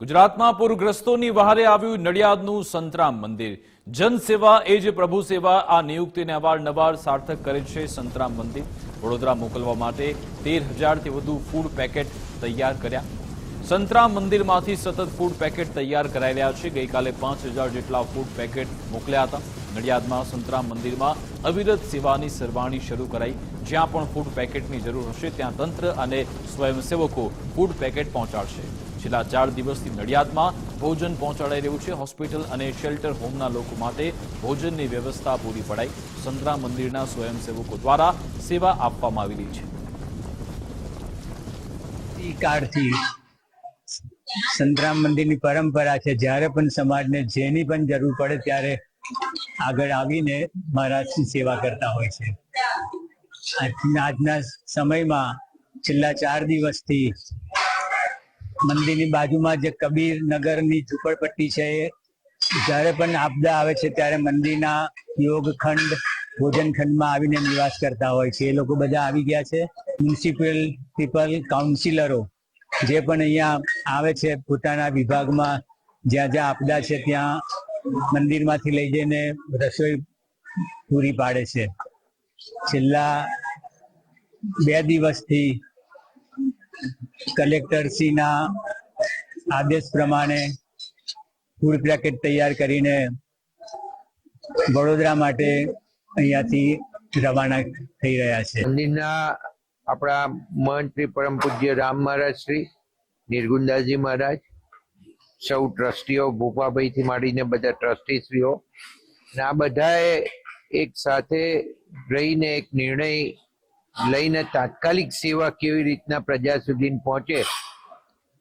ગુજરાતમાં પૂરગ્રસ્તોની વહારે આવ્યું નડિયાદનું સંતરામ મંદિર. જનસેવા એ જ પ્રભુ સેવા આ નિયુક્તિને અવારનવાર સાર્થક કરે છે સંતરામ મંદિર. વડોદરા મોકલવા માટે તેર હજારથી વધુ ફૂડ પેકેટ તૈયાર કર્યા. સંતરામ મંદિરમાંથી સતત ફૂડ પેકેટ તૈયાર કરાઈ રહ્યા છે. ગઈકાલે પાંચ હજાર જેટલા ફૂડ પેકેટ મોકલ્યા હતા. નડિયાદમાં સંતરામ મંદિરમાં અવિરત સેવાની સરવાણી શરૂ કરાઈ. જ્યાં પણ ફૂડ પેકેટની જરૂર હશે, ત્યાં તંત્ર અને સ્વયંસેવકો ફૂડ પેકેટ પહોંચાડશે. છેલ્લા ચાર દિવસથી નડિયાદમાં ભોજન પહોંચાડાઈ રહ્યું છે. હોસ્પિટલ અને શેલ્ટર હોમના લોકો માટે ભોજનની વ્યવસ્થા પૂરી પડાઈ. સંતરા મંદિરના સ્વયંસેવકો દ્વારા સેવા આપવામાં આવી રહી છે. સંતરામ મંદિરની પરંપરા છે. જ્યારે પણ સમાજને જેની પણ જરૂર પડે ત્યારે આગળ આવીને મહારાજની સેવા કરતા હોય છે. આજના સમયમાં છેલ્લા ચાર દિવસથી મંદિરની બાજુમાં જે કબીર નગરની ઝૂંપડપટ્ટી છે, જ્યારે પણ આપદા આવે છે, ત્યારે મંદિરના યોગખંડ, ભોજનખંડમાં આવીને નિવાસ કરતા હોય છે. એ લોકો બધા આવી ગયા છે. મ્યુનિસિપલ પીપલ કાઉન્સિલરો જે પણ અહીંયા આવે છે, પોતાના વિભાગમાં જ્યાં જ્યાં આપદા છે, ત્યાં મંદિરમાંથી લઈ જઈને રસોઈ પૂરી પાડે છે. છેલ્લા બે દિવસથી કલેક્ટરશ્રીના આદેશ પ્રમાણે ફૂડ પેકેટ તૈયાર કરીને વડોદરા માટે અહીંયાથી રવાના થઈ રહ્યા છે. મંદિરના આપણા મંત્રી પરમ પૂજ્ય રામ મહારાજ શ્રી નિર્ગુંદાજી મહારાજ, સૌ ટ્રસ્ટીઓ ભૂપાભાઈ થી માંડીને બધા ટ્રસ્ટીશ્રીઓ શ્રીઓ આ બધાએ એક સાથે રહીને એક નિર્ણય લઈને તાત્કાલિક સેવા કેવી રીતના પ્રજા સુધી પહોંચે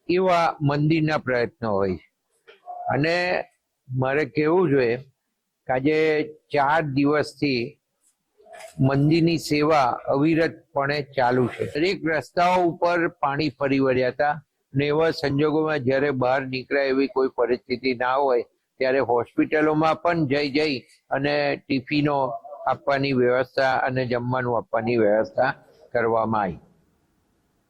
એવા મંદિરના પ્રયત્નો હોય અને મારે કહેવું જોઈએ કે આજે ચાર દિવસથી મંદિરની સેવા અવિરતપણે ચાલુ છે. દરેક રસ્તાઓ ઉપર પાણી ફરી વળ્યા હતા અને એવા સંજોગોમાં જ્યારે બહાર નીકળાય એવી કોઈ પરિસ્થિતિ ના હોય, ત્યારે હોસ્પિટલોમાં પણ જઈ જઈ અને ટિફિનો આપવાની વ્યવસ્થા અને જમવાનું આપવાની વ્યવસ્થા કરવામાં આવી.